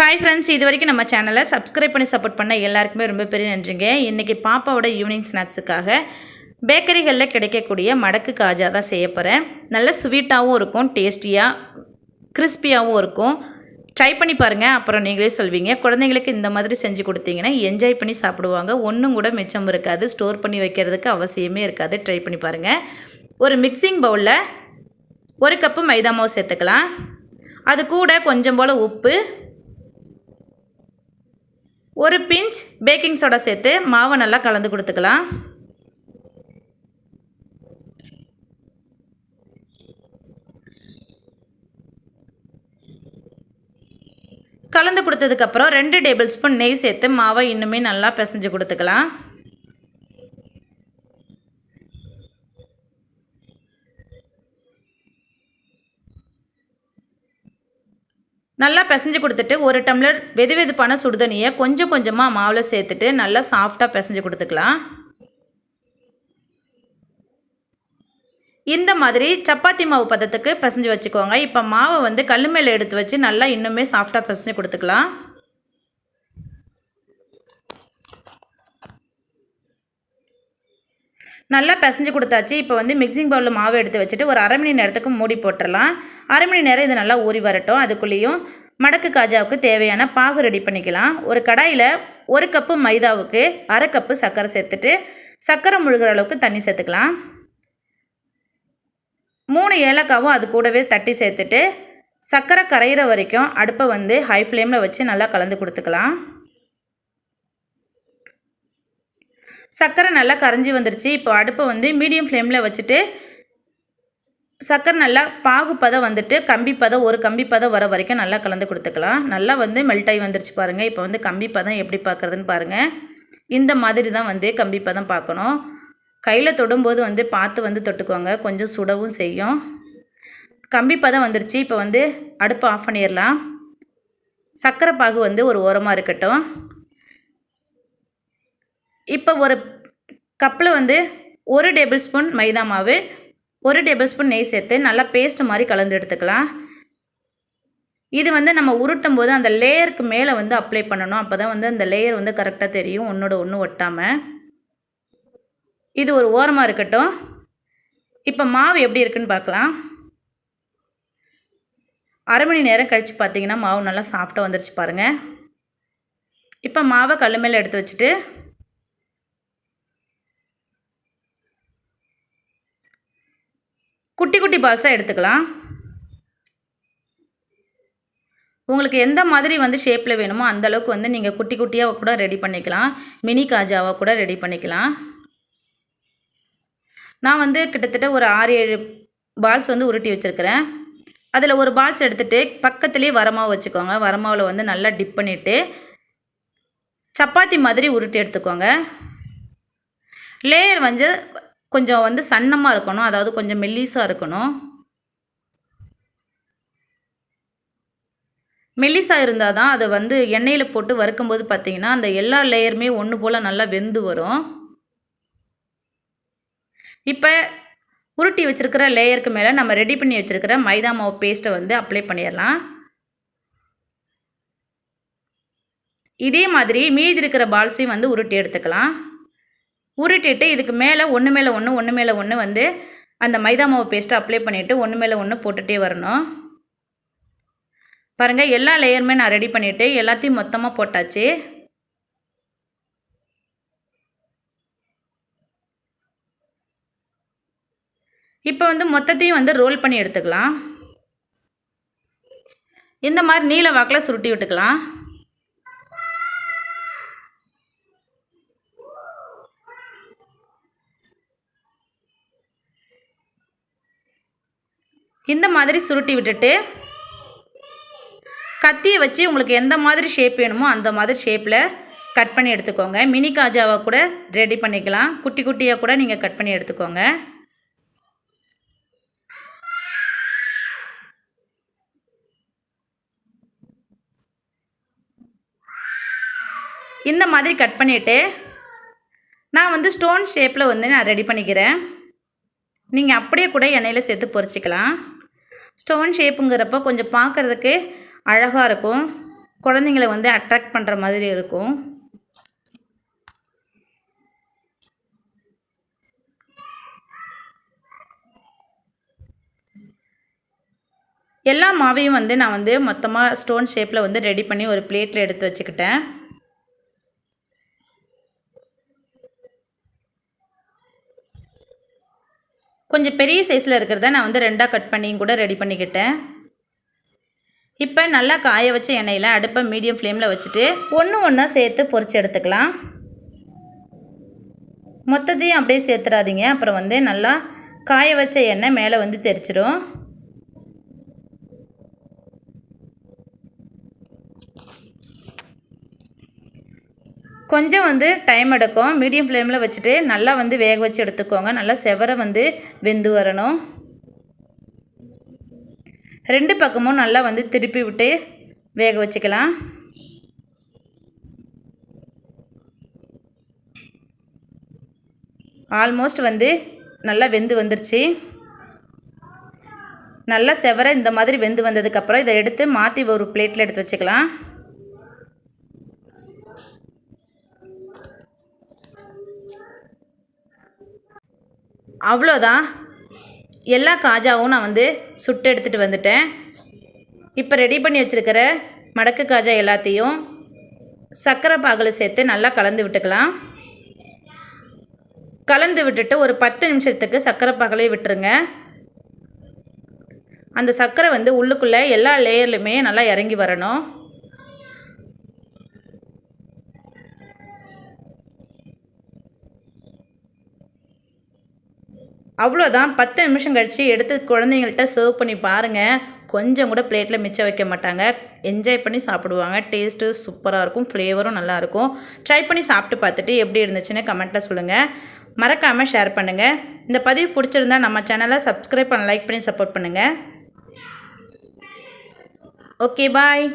Hi friends இது வரைக்கும் நம்ம சேனலை சப்ஸ்கிரைப் பண்ணி சப்போர்ட் பண்ண எல்லாருக்குமே ரொம்ப பெரிய நன்றிங்க. இன்றைக்கி பாப்பாவோட ஈவினிங் ஸ்நாக்ஸுக்காக பேக்கரிகளில் கிடைக்கக்கூடிய மடக்கு காஜா தான் செய்ய போகிறேன் நல்ல ஸ்வீட்டாகவும் இருக்கும் டேஸ்டியாக கிறிஸ்பியாகவும் இருக்கும். ட்ரை பண்ணி பாருங்கள் அப்புறம் நீங்களே சொல்வீங்க. குழந்தைங்களுக்கு இந்த மாதிரி செஞ்சு கொடுத்தீங்கன்னா என்ஜாய் பண்ணி சாப்பிடுவாங்க. ஒன்றும் கூட மிச்சம் இருக்காது ஸ்டோர் பண்ணி வைக்கிறதுக்கு அவசியமே இருக்காது. ட்ரை பண்ணி பாருங்கள் ஒரு மிக்சிங் பவுலில் ஒரு கப்பு மைதா மாவு சேர்த்துக்கலாம். அது கூட கொஞ்சம் போல் உப்பு ஒரு பிஞ்ச் பேக்கிங் சோடா சேர்த்து மாவை நல்லா கலந்து கொடுத்துக்கலாம். கலந்து கொடுத்ததுக்கப்புறம் ரெண்டு டேபிள் ஸ்பூன் நெய் சேர்த்து மாவை இன்னுமே நல்லா பிசைஞ்சு கொடுத்துக்கலாம். நல்லா பிசைஞ்சு கொடுத்துட்டு ஒரு டம்ளர் வெது வெதுப்பான சுடுதண்ணியை கொஞ்சம் கொஞ்சமாக மாவில் சேர்த்துட்டு நல்லா சாஃப்டாக பிசைஞ்சு கொடுத்துக்கலாம். இந்த மாதிரி சப்பாத்தி மாவு பதத்துக்கு பிசைஞ்சு வச்சுக்கோங்க. இப்போ மாவை வந்து கல் மேலே எடுத்து வச்சு நல்லா இன்னுமே சாஃப்டாக பிசைஞ்சு கொடுத்துக்கலாம். நல்லா பிசைஞ்சு கொடுத்தாச்சு. இப்போ வந்து மிக்சிங் பவுலில் மாவு எடுத்து வச்சுட்டு ஒரு அரை மணி நேரத்துக்கு மூடி போட்டுடலாம் அரை மணி நேரம் இது நல்லா ஊறி வரட்டும். அதுக்குள்ளேயும் மடக்கு காஜாவுக்கு தேவையான பாகு ரெடி பண்ணிக்கலாம். ஒரு கடாயில் ஒரு கப்பு மைதாவுக்கு அரை கப்பு சர்க்கரை சேர்த்துட்டு சர்க்கரை முழுகிற அளவுக்கு தண்ணி சேர்த்துக்கலாம். மூணு ஏலக்காவும் அது கூடவே தட்டி சேர்த்துட்டு சர்க்கரை கரையிற வரைக்கும் அடுப்பை வந்து ஹை ஃப்ளேமில் வச்சு நல்லா கலந்து கொடுத்துக்கலாம். சர்க்கரை நல்லா கரைஞ்சி வந்துருச்சு. இப்போ அடுப்பை வந்து மீடியம் ஃப்ளேமில் வச்சுட்டு சர்க்கரை நல்லா பாகு பதம் வந்துட்டு கம்பி பதம் ஒரு கம்பி பதம் வர வரைக்கும் நல்லா கலந்து கொடுத்துக்கலாம். நல்லா வந்து மெல்ட் ஆகி வந்துருச்சு பாருங்கள் இப்போ வந்து கம்பி பதம் எப்படி பார்க்குறதுன்னு பாருங்கள் இந்த மாதிரி தான் வந்து கம்பிப்பதம் பார்க்கணும் கையில் தொடும்போது வந்து பார்த்து வந்து தொட்டுக்கோங்க. கொஞ்சம் சுடவும் செய்யும். கம்பி பதம் வந்துருச்சு. இப்போ வந்து அடுப்பை ஆஃப் பண்ணிடலாம். சர்க்கரை பாகு வந்து ஒரு ஓரமாக இருக்கட்டும். இப்போ ஒரு கப்பில் வந்து ஒரு டேபிள் ஸ்பூன் மைதா மாவு ஒரு டேபிள் ஸ்பூன் நெய் சேர்த்து நல்லா பேஸ்ட் மாதிரி கலந்து எடுத்துக்கலாம். இது வந்து நம்ம உருட்டும் போது அந்த லேயருக்கு மேலே வந்து அப்ளை பண்ணணும். அப்போ தான் வந்து அந்த லேயர் வந்து கரெக்டாக தெரியும். ஒன்றோட ஒன்று ஒட்டாமல் இது ஒரு ஓரமாக இருக்கட்டும். இப்போ மாவு எப்படி இருக்குன்னு பார்க்கலாம். அரை மணி நேரம் கழித்து பார்த்தீங்கன்னா மாவு நல்லா சாஃப்டாக வந்துருச்சு பாருங்கள் இப்போ மாவை கல் மேலே எடுத்து வச்சுட்டு குட்டி குட்டி பால்ஸாக எடுத்துக்கலாம். உங்களுக்கு எந்த மாதிரி வந்து ஷேப்பில் வேணுமோ அந்த அளவுக்கு வந்து நீங்கள் குட்டி குட்டியாக கூட ரெடி பண்ணிக்கலாம். மினி காஜாவாக கூட ரெடி பண்ணிக்கலாம். நான் வந்து கிட்டத்தட்ட ஒரு ஆறு ஏழு பால்ஸ் வந்து உருட்டி வச்சுருக்கிறேன். அதில் ஒரு பால்ஸ் எடுத்துகிட்டு பக்கத்துலேயே வரமாவு வச்சுக்கோங்க. வரமாவில் வந்து நல்லா டிப் பண்ணிவிட்டு சப்பாத்தி மாதிரி உருட்டி எடுத்துக்கோங்க. லேயர் வந்து கொஞ்சம் வந்து சன்னமாக இருக்கணும். அதாவது கொஞ்சம் மெல்லிஸாக இருக்கணும். மெல்லிசாக இருந்தால் தான் அதை வந்து எண்ணெயில் போட்டு வறுக்கும்போது பார்த்திங்கன்னா அந்த எல்லா லேயருமே ஒன்று போல் நல்லா வெந்து வரும். இப்போ உருட்டி வச்சுருக்கிற லேயருக்கு மேலே நம்ம ரெடி பண்ணி வச்சுருக்கிற மைதா மாவு பேஸ்ட்டை வந்து அப்ளை பண்ணிடலாம். இதே மாதிரி மீதி இருக்கிற பால்ஸையும் வந்து உருட்டி எடுத்துக்கலாம். உருட்டிட்டு இதுக்கு மேலே ஒன்று மேலே ஒன்று ஒன்று மேலே ஒன்று வந்து அந்த மைதா மாவு பேஸ்ட்டை அப்ளை பண்ணிவிட்டு ஒன்று மேலே ஒன்று போட்டுகிட்டே வரணும். பாருங்கள் எல்லா லேயருமே நான் ரெடி பண்ணிவிட்டு எல்லாத்தையும் மொத்தமாக போட்டாச்சு. இப்போ வந்து மொத்தத்தையும் வந்து ரோல் பண்ணி எடுத்துக்கலாம். இந்த மாதிரி நீல வாக்கில் சுருட்டி விட்டுக்கலாம். இந்த மாதிரி சுருட்டி விட்டுட்டு கத்தியை வச்சு உங்களுக்கு எந்த மாதிரி ஷேப் வேணுமோ அந்த மாதிரி ஷேப்பில் கட் பண்ணி எடுத்துக்கோங்க. மினி காஜாவை கூட ரெடி பண்ணிக்கலாம். குட்டி குட்டியாக கூட நீங்கள் கட் பண்ணி எடுத்துக்கோங்க. இந்த மாதிரி கட் பண்ணிவிட்டு நான் வந்து ஸ்டோன் ஷேப்பில் வந்து நான் ரெடி பண்ணிக்கிறேன். நீங்கள் அப்படியே கூட எண்ணெயில் சேர்த்து பொரிச்சிக்கலாம். ஸ்டோன் ஷேப்புங்கிறப்ப கொஞ்சம் பார்க்குறதுக்கு அழகாக இருக்கும். குழந்தைங்கள வந்து அட்ராக்ட் பண்ணுற மாதிரி இருக்கும். எல்லா மாவையும் வந்து நான் வந்து மொத்தமாக ஸ்டோன் ஷேப்பில் வந்து ரெடி பண்ணி ஒரு பிளேட்டில் எடுத்து வச்சுக்கிட்டேன். கொஞ்சம் பெரிய சைஸில் இருக்கிறத நான் வந்து ரெண்டாக கட் பண்ணியும் கூட ரெடி பண்ணிக்கிட்டேன். இப்போ நல்லா காய வச்ச எண்ணெயில் அடுப்பை மீடியம் ஃப்ளேமில் வச்சுட்டு ஒன்று ஒன்றா சேர்த்து பொறிச்சு எடுத்துக்கலாம். மொத்தத்தையும் அப்படியே சேர்த்துறாதீங்க. அப்புறம் வந்து நல்லா காய வச்ச எண்ணெய் மேலே வந்து தெரிச்சிடும் கொஞ்சம் வந்து டைம் எடுக்கும். மீடியம் ஃப்ளேமில் வச்சுட்டு நல்லா வந்து வேக வச்சு எடுத்துக்கோங்க. நல்லா செவரை வந்து வெந்து வரணும். ரெண்டு பக்கமும் நல்லா வந்து திருப்பி விட்டு வேக வச்சுக்கலாம். ஆல்மோஸ்ட் வந்து நல்லா வெந்து வந்துருச்சு. நல்லா செவரை இந்த மாதிரி வெந்து வந்ததுக்கப்புறம் இதை எடுத்து மாற்றி ஒரு பிளேட்டில் எடுத்து வச்சுக்கலாம். அவ்வளோதான். எல்லா காஜாவும் நான் வந்து சுட்டு எடுத்துகிட்டு வந்துட்டேன். இப்போ ரெடி பண்ணி வச்சுருக்கிற மடக்கு காஜா எல்லாத்தையும் சர்க்கரை பாகில் சேர்த்து நல்லா கலந்து விட்டுக்கலாம். கலந்து விட்டுட்டு ஒரு பத்து நிமிஷத்துக்கு சர்க்கரை பாகலே விட்டுருங்க. அந்த சர்க்கரை வந்து உள்ளுக்குள்ளே எல்லா லேயர்லையுமே நல்லா இறங்கி வரணும். அவ்வளோதான். பத்து நிமிஷம் கழித்து எடுத்து குழந்தைங்கள்ட்ட சர்வ் பண்ணி பாருங்கள் கொஞ்சம் கூட பிளேட்டில் மிச்சம் வைக்க மாட்டாங்க. என்ஜாய் பண்ணி சாப்பிடுவாங்க. டேஸ்ட்டு சூப்பராக இருக்கும். ஃப்ளேவரும் நல்லாயிருக்கும் ட்ரை பண்ணி சாப்பிட்டு பார்த்துட்டு எப்படி இருந்துச்சுன்னு கமெண்ட்டில் சொல்லுங்கள் மறக்காமல் ஷேர் பண்ணுங்கள் இந்த பதிவு பிடிச்சிருந்தா நம்ம சேனலை சப்ஸ்கிரைப் பண்ண லைக் பண்ணி சப்போர்ட் பண்ணுங்கள் ஓகே பாய்